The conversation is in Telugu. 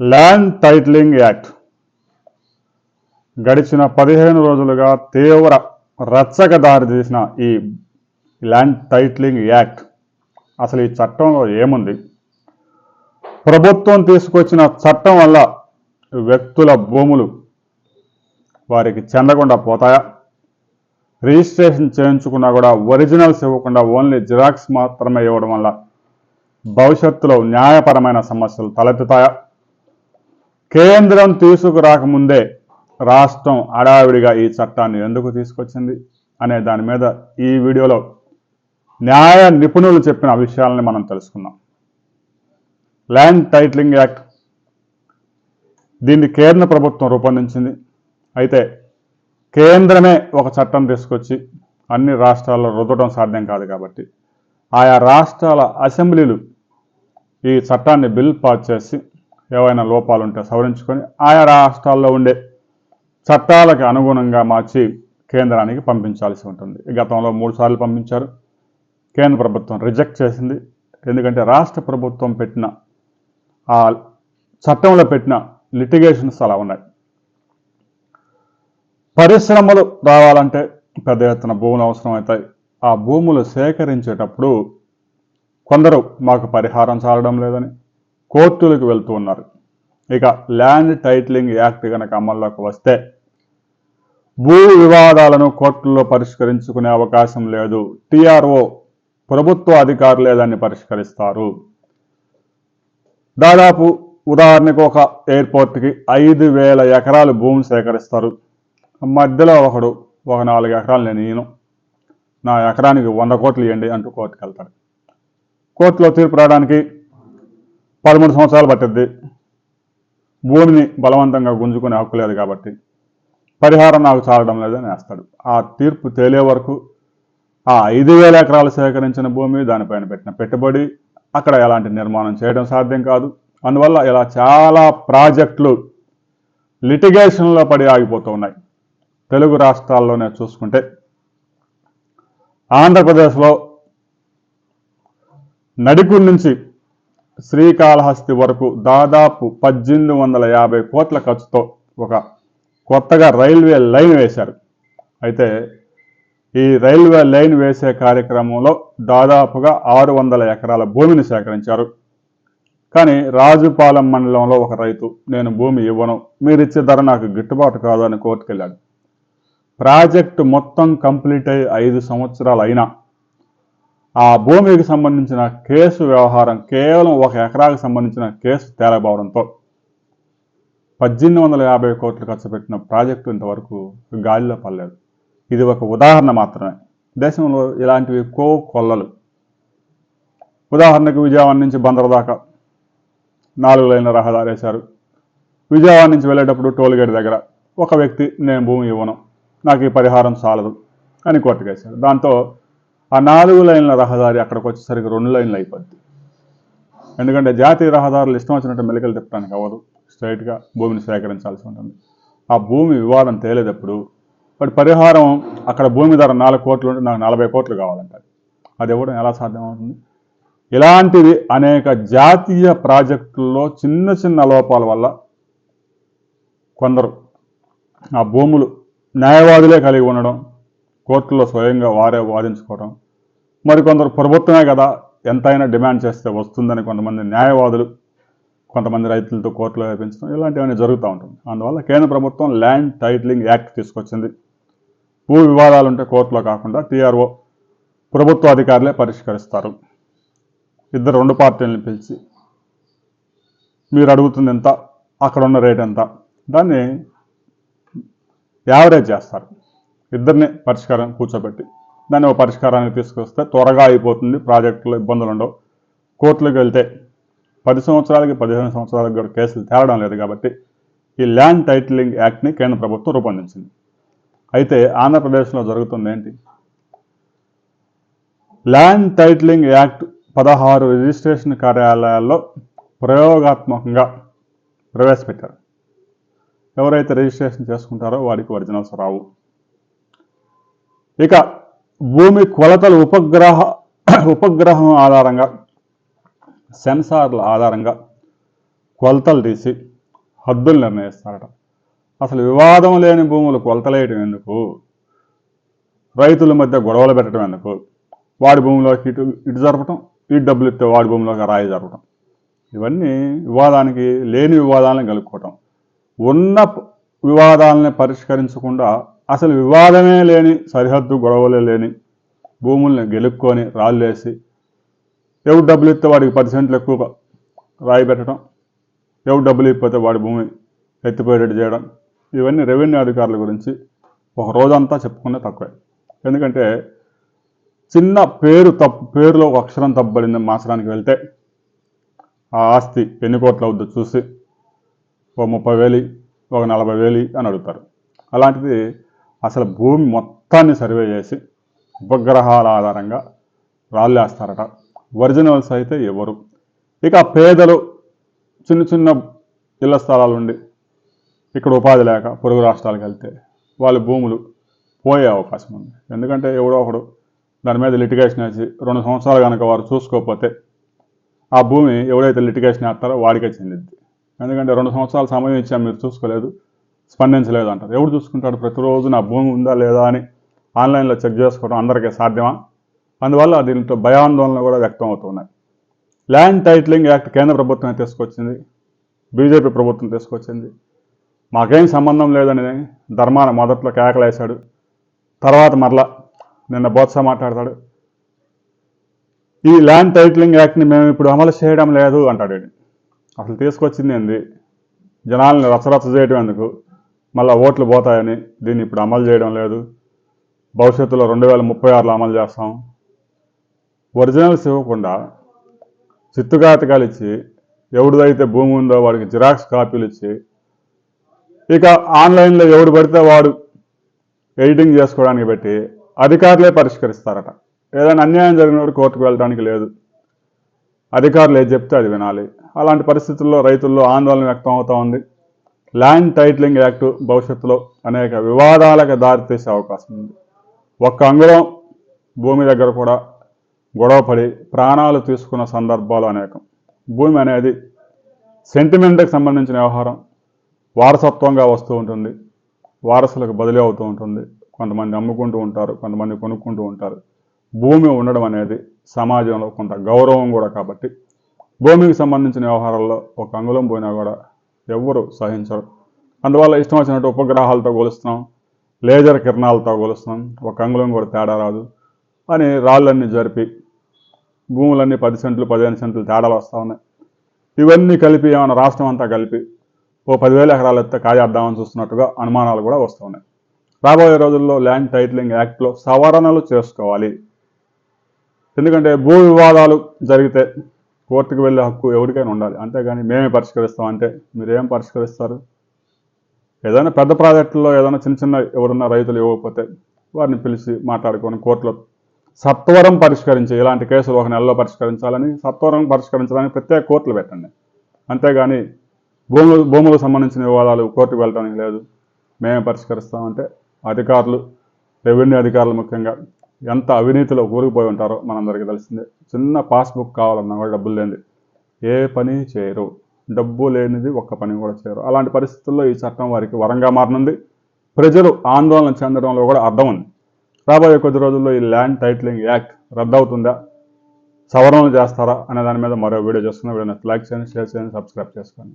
ల్యాండ్ టైటిలింగ్ యాక్ట్ గడిచిన పదిహేను రోజులుగా తీవ్ర రచ్చక దారితీసిన ఈ ల్యాండ్ టైటిలింగ్ యాక్ట్ అసలు ఈ చట్టంలో ఏముంది? ప్రభుత్వం తీసుకొచ్చిన చట్టం వల్ల వ్యక్తుల భూములు వారికి చెందకుండా పోతాయా? రిజిస్ట్రేషన్ చేయించుకున్నా కూడా ఒరిజినల్స్ ఇవ్వకుండా ఓన్లీ జిరాక్స్ మాత్రమే ఇవ్వడం వల్ల భవిష్యత్తులో న్యాయపరమైన సమస్యలు తలెత్తుతాయా? కేంద్రం తీసుకురాకముందే రాష్ట్రం అడావిడిగా ఈ చట్టాన్ని ఎందుకు తీసుకొచ్చింది అనే దాని మీద ఈ వీడియోలో న్యాయ నిపుణులు చెప్పిన విషయాలని మనం తెలుసుకుందాం. ల్యాండ్ టైటిలింగ్ యాక్ట్ దీన్ని కేంద్ర ప్రభుత్వం రూపొందించింది. అయితే కేంద్రమే ఒక చట్టం తీసుకొచ్చి అన్ని రాష్ట్రాల్లో రుద్దడం సాధ్యం కాదు కాబట్టి ఆయా రాష్ట్రాల అసెంబ్లీలు ఈ చట్టాన్ని బిల్ పాస్ చేసి ఏవైనా లోపాలు ఉంటే సవరించుకొని ఆయా రాష్ట్రాల్లో ఉండే చట్టాలకు అనుగుణంగా మార్చి కేంద్రానికి పంపించాల్సి ఉంటుంది. గతంలో మూడు సార్లు పంపించారు. కేంద్ర ప్రభుత్వం రిజెక్ట్ చేసింది. ఎందుకంటే రాష్ట్ర ప్రభుత్వం పెట్టిన ఆ చట్టంలో పెట్టిన లిటిగేషన్స్ అలా ఉన్నాయి. పరిశ్రమలు రావాలంటే పెద్ద ఎత్తున భూములు అవసరం అవుతాయి ఆ భూములు సేకరించేటప్పుడు కొందరు మాకు పరిహారం చాలడం లేదని కోర్టులకు వెళ్తూ ఉన్నారు. ఇక ల్యాండ్ టైటిలింగ్ యాక్ట్ కనుక అమల్లోకి వస్తే భూ వివాదాలను కోర్టుల్లో పరిష్కరించుకునే అవకాశం లేదు. టీఆర్ఓ ప్రభుత్వ అధికారులే దాన్ని పరిష్కరిస్తారు. దాదాపు ఉదాహరణకు ఒక ఎయిర్పోర్ట్కి ఐదు వేల ఎకరాలు భూమి సేకరిస్తారు. మధ్యలో ఒకడు ఒక నాలుగు ఎకరాలు నేను ఈయను. నా ఎకరానికి వంద కోట్లు ఇవ్వండి అంటూ కోర్టుకు వెళ్తాడు కోర్టులో తీర్పు రావడానికి పదమూడు సంవత్సరాలు పట్టిద్ది. భూమిని బలవంతంగా గుంజుకునే హక్కు లేదు కాబట్టి పరిహారం నాకు చాలడం లేదని వేస్తాడు. ఆ తీర్పు తేలే వరకు ఆ ఐదు వేల ఎకరాలు సేకరించిన భూమి దానిపైన పెట్టిన పెట్టుబడి అక్కడ ఎలాంటి నిర్మాణం చేయడం సాధ్యం కాదు. అందువల్ల ఇలా చాలా ప్రాజెక్టులు లిటిగేషన్లో పడి ఆగిపోతూ ఉన్నాయి. తెలుగు రాష్ట్రాల్లోనే చూసుకుంటే ఆంధ్రప్రదేశ్లో నడికుడి నుంచి శ్రీకాళహస్తి వరకు దాదాపు పద్దెనిమిది వందల యాభై కోట్ల ఖర్చుతో ఒక కొత్తగా రైల్వే లైన్ వేశారు. అయితే ఈ రైల్వే లైన్ వేసే కార్యక్రమంలో దాదాపుగా ఆరు వందల ఎకరాల భూమిని సేకరించారు. కానీ రాజుపాలెం మండలంలో ఒక రైతు నేను భూమి ఇవ్వను మీరిచ్చే ధర నాకు గిట్టుబాటు కాదు అని కోర్టుకెళ్ళాడు. ప్రాజెక్టు మొత్తం కంప్లీట్ అయ్యి ఐదు సంవత్సరాలు అయినా ఆ భూమికి సంబంధించిన కేసు వ్యవహారం కేవలం ఒక ఎకరాకు సంబంధించిన కేసు తేలబోవడంతో పద్దెనిమిది వందల యాభై కోట్లు ఖర్చు పెట్టిన ప్రాజెక్టు ఇంతవరకు గాలిలో పడలేదు. ఇది ఒక ఉదాహరణ మాత్రమే. దేశంలో ఇలాంటివి కో కొల్లలు. ఉదాహరణకు విజయవాడ నుంచి బందర్ దాకా నాలుగు లైన్ల రహదారి వేశారు. విజయవాడ నుంచి వెళ్ళేటప్పుడు టోల్గేట్ దగ్గర ఒక వ్యక్తి నేను భూమి ఇవ్వను. నాకు ఈ పరిహారం చాలదు అని కోర్టుకేశారు. దాంతో ఆ నాలుగు లైన్ల రహదారి అక్కడికి వచ్చేసరికి రెండు లైన్లు అయిపోద్ది. ఎందుకంటే జాతీయ రహదారులు ఇష్టం వచ్చినట్టు మెలికలు తిప్పడానికి అవ్వదు. స్ట్రైట్గా భూమిని సేకరించాల్సి ఉంటుంది. ఆ భూమి వివాదం తేలేటప్పుడు వాటి పరిహారం అక్కడ భూమి ధర నాలుగు కోట్లు ఉంటే నాకు నలభై కోట్లు కావాలంటారు. అది ఇవ్వడం ఎలా సాధ్యమవుతుంది? ఇలాంటిది అనేక జాతీయ ప్రాజెక్టుల్లో చిన్న చిన్న లోపాల వల్ల కొందరు ఆ భూములు న్యాయవాదులే కలిగి ఉండడం కోర్టులో స్వయంగా వారే వాదించుకోవడం. మరికొందరు ప్రభుత్వమే కదా ఎంతైనా డిమాండ్ చేస్తే వస్తుందని కొంతమంది న్యాయవాదులు కొంతమంది రైతులతో కోర్టులో వేపించడం ఇలాంటివన్నీ జరుగుతూ ఉంటుంది. అందువల్ల కేంద్ర ప్రభుత్వం ల్యాండ్ టైటిలింగ్ యాక్ట్ తీసుకొచ్చింది. భూ వివాదాలు ఉంటే కోర్టులో కాకుండా టీఆర్ఓ ప్రభుత్వ అధికారులే పరిష్కరిస్తారు. ఇద్దరు రెండు పార్టీలను పిలిచి మీరు అడుగుతుంది ఎంత అక్కడ ఉన్న రేట్ ఎంత దాన్ని యావరేజ్ చేస్తారు. ఇద్దరిని పరిష్కారం కూర్చోబెట్టి దాన్ని ఒక పరిష్కారానికి తీసుకొస్తే త్వరగా అయిపోతుంది ప్రాజెక్టులో ఇబ్బందులు ఉండవు. కోర్టులకు వెళ్తే పది సంవత్సరాలకి పదిహేను సంవత్సరాలకు కూడా కేసులు తేవడం లేదు కాబట్టి ఈ ల్యాండ్ టైటిలింగ్ యాక్ట్ని కేంద్ర ప్రభుత్వం రూపొందించింది. అయితే ఆంధ్రప్రదేశ్లో జరుగుతుంది ఏంటి? ల్యాండ్ టైటిలింగ్ యాక్ట్ పదహారు రిజిస్ట్రేషన్ కార్యాలయాల్లో ప్రయోగాత్మకంగా ప్రవేశపెట్టారు. ఎవరైతే రిజిస్ట్రేషన్ చేసుకుంటారో వారికి ఒరిజినల్స్ రావు. ఇక భూమి కొలతలు ఉపగ్రహ ఉపగ్రహం ఆధారంగా సెన్సార్ల ఆధారంగా కొలతలు తీసి హద్దులు నిర్ణయిస్తారట. అసలు వివాదం లేని భూములు కొలతలేయటం ఎందుకు? రైతుల మధ్య గొడవలు పెట్టడం ఎందుకు? వాడి భూమిలోకి ఇటు ఇటు జరపటం ఇటు డబ్బులు ఇస్తే వాడి భూమిలోకి రాయి జరపటం. ఇవన్నీ వివాదానికి లేని వివాదాలను కలుపుకోవటం. ఉన్న వివాదాలని పరిష్కరించకుండా అసలు వివాదమే లేని సరిహద్దు గొడవలే లేని భూముల్ని గెలుక్కొని రాళ్ళేసి ఎవరు డబ్బులు ఇస్తే వాడికి పది సెంట్లు ఎక్కువ రాయి పెట్టడం ఎవరు డబ్బులు ఇవ్వకపోతే వాడి భూమి ఎత్తిపోయేటట్టు చేయడం ఇవన్నీ రెవెన్యూ అధికారుల గురించి ఒక రోజంతా చెప్పుకునే తక్కువే. ఎందుకంటే చిన్న పేరు తప్పు పేరులో ఒక అక్షరం తప్పబడింది మార్చడానికి వెళ్తే ఆ ఆస్తి ఎన్ని కోట్లు అవుద్దో చూసి ఒక ముప్పై వేలు ఒక నలభై వేలు అని అడుగుతారు. అలాంటిది అసలు భూమి మొత్తాన్ని సర్వే చేసి ఉపగ్రహాల ఆధారంగా రాళ్ళేస్తారట ఒరిజినల్స్ అయితే ఎవరు? ఇక పేదలు చిన్న చిన్న ఇళ్ళ స్థలాలు ఉండి ఇక్కడ ఉపాధి లేక పొరుగు రాష్ట్రాలకు వెళ్తే వాళ్ళ భూములు పోయే అవకాశం ఉంది. ఎందుకంటే ఎవడో ఒకడు దాని మీద లిటిగేషన్ వేసి రెండు సంవత్సరాలు కనుక వారు చూసుకోకపోతే ఆ భూమి ఎవడైతే లిటిగేషన్ వేస్తారో వాడికే చెందిద్ది. ఎందుకంటే రెండు సంవత్సరాలు సమయం ఇచ్చాం మీరు చూసుకోలేదు. స్పందించలేదు అంటారు ఎవరు చూసుకుంటాడు? ప్రతిరోజు నా భూమి ఉందా లేదా అని ఆన్లైన్లో చెక్ చేసుకోవడం అందరికీ సాధ్యమా? అందువల్ల దీంతో భయాందోళన కూడా వ్యక్తం అవుతున్నాయి. ల్యాండ్ టైటిలింగ్ యాక్ట్ కేంద్ర ప్రభుత్వం తీసుకొచ్చింది. బీజేపీ ప్రభుత్వం తీసుకొచ్చింది. మాకేం సంబంధం లేదని ధర్మాన మొదట్లో కేకలేశాడు. తర్వాత మరలా నిన్న బోత్స మాట్లాడతాడు. ఈ ల్యాండ్ టైటిలింగ్ యాక్ట్ని మేము ఇప్పుడు అమలు చేయడం లేదు అంటాడు అసలు తీసుకొచ్చింది ఏంది? జనాలను రచరచ చేయడం ఎందుకు? మళ్ళీ ఓట్లు పోతాయని దీన్ని ఇప్పుడు అమలు చేయడం లేదు. భవిష్యత్తులో రెండు వేల ముప్పై ఆరులో అమలు చేస్తాం. ఒరిజినల్స్ ఇవ్వకుండా చిత్తుగాతకాలు ఇచ్చి ఎవడిదైతే భూమి ఉందో వాడికి జిరాక్స్ కాపీలు ఇచ్చి ఇక ఆన్లైన్లో ఎవడు పడితే వాడు ఎడిటింగ్ చేసుకోవడానికి పెట్టి అధికారులే పరిష్కరిస్తారట. ఏదైనా అన్యాయం జరిగినప్పుడు కోర్టుకు వెళ్ళడానికి లేదు. అధికారులు ఏది చెప్తే అది వినాలి. అలాంటి పరిస్థితుల్లో రైతుల్లో ఆందోళన వ్యక్తం అవుతూ ఉంది. ల్యాండ్ టైటిలింగ్ యాక్ట్ భవిష్యత్తులో అనేక వివాదాలకు దారితీసే అవకాశం ఉంది. ఒక్క అంగుళం భూమి దగ్గర కూడా గొడవపడి ప్రాణాలు తీసుకున్న సందర్భాలు అనేకం. భూమి అనేది సెంటిమెంట్కి సంబంధించిన వ్యవహారం. వారసత్వంగా వస్తూ ఉంటుంది. వారసులకు బదిలీ అవుతూ ఉంటుంది. కొంతమంది అమ్ముకుంటూ ఉంటారు కొంతమంది కొనుక్కుంటూ ఉంటారు. భూమి ఉండడం అనేది సమాజంలో కొంత గౌరవం కూడా కాబట్టి భూమికి సంబంధించిన వ్యవహారాల్లో ఒక అంగుళం పోయినా కూడా ఎవ్వరు సహించరు. అందువల్ల ఇష్టం వచ్చినట్టు ఉపగ్రహాలతో కొలుస్తున్నాం లేజర్ కిరణాలతో కొలుస్తున్నాం ఒక అంగుళం కూడా తేడా రాదు అని రాళ్ళన్నీ జరిపి భూములన్నీ పది సెంట్లు పదిహేను సెంట్లు తేడాలు వస్తూ ఉన్నాయి. ఇవన్నీ కలిపి ఏమైనా రాష్ట్రం అంతా కలిపి ఓ పదివేల ఎకరాలు ఎత్తే కాజేద్దామని చూస్తున్నట్టుగా అనుమానాలు కూడా వస్తున్నాయి రాబోయే రోజుల్లో ల్యాండ్ టైటిలింగ్ యాక్ట్లో సవరణలు చేసుకోవాలి. ఎందుకంటే భూ వివాదాలు జరిగితే కోర్టుకు వెళ్ళే హక్కు ఎవరికైనా ఉండాలి. అంతేగాని మేమే పరిష్కరిస్తాం. అంటే మీరేం పరిష్కరిస్తారు? ఏదైనా పెద్ద ప్రాజెక్టుల్లో ఏదైనా చిన్న చిన్న ఎవరున్నా రైతులు ఇవ్వకపోతే వారిని పిలిచి మాట్లాడుకొని కోర్టులో సత్వరం పరిష్కరించి ఇలాంటి కేసులు ఒక నెలలో పరిష్కరించాలని సత్వరం పరిష్కరించడానికి ప్రత్యేక కోర్టులు పెట్టండి. అంతేగాని భూములు భూములకు సంబంధించిన వివాదాలు కోర్టుకు వెళ్ళడానికి లేదు. మేమే పరిష్కరిస్తామంటే అధికారులు రెవెన్యూ అధికారులు ముఖ్యంగా ఎంత అవినీతిలో కూరుకుపోయి ఉంటారో మనందరికీ తెలిసిందే. చిన్న పాస్బుక్ కావాలన్నా కూడా డబ్బులు లేనిది. ఏ పని చేయరు. డబ్బు లేనిది ఒక్క పని కూడా చేయరు. అలాంటి పరిస్థితుల్లో ఈ చట్టం వారికి వరంగా మారనుంది. ప్రజలు ఆందోళన చెందడంలో కూడా అర్థం ఉంది. రాబోయే కొద్ది రోజుల్లో ఈ ల్యాండ్ టైటిలింగ్ యాక్ట్ రద్దవుతుందా? సవరణలు చేస్తారా? అనే దాని మీద మరో వీడియో చేస్తున్నా వీడియో లైక్ చేయండి షేర్ చేయండి సబ్స్క్రైబ్ చేసుకోండి.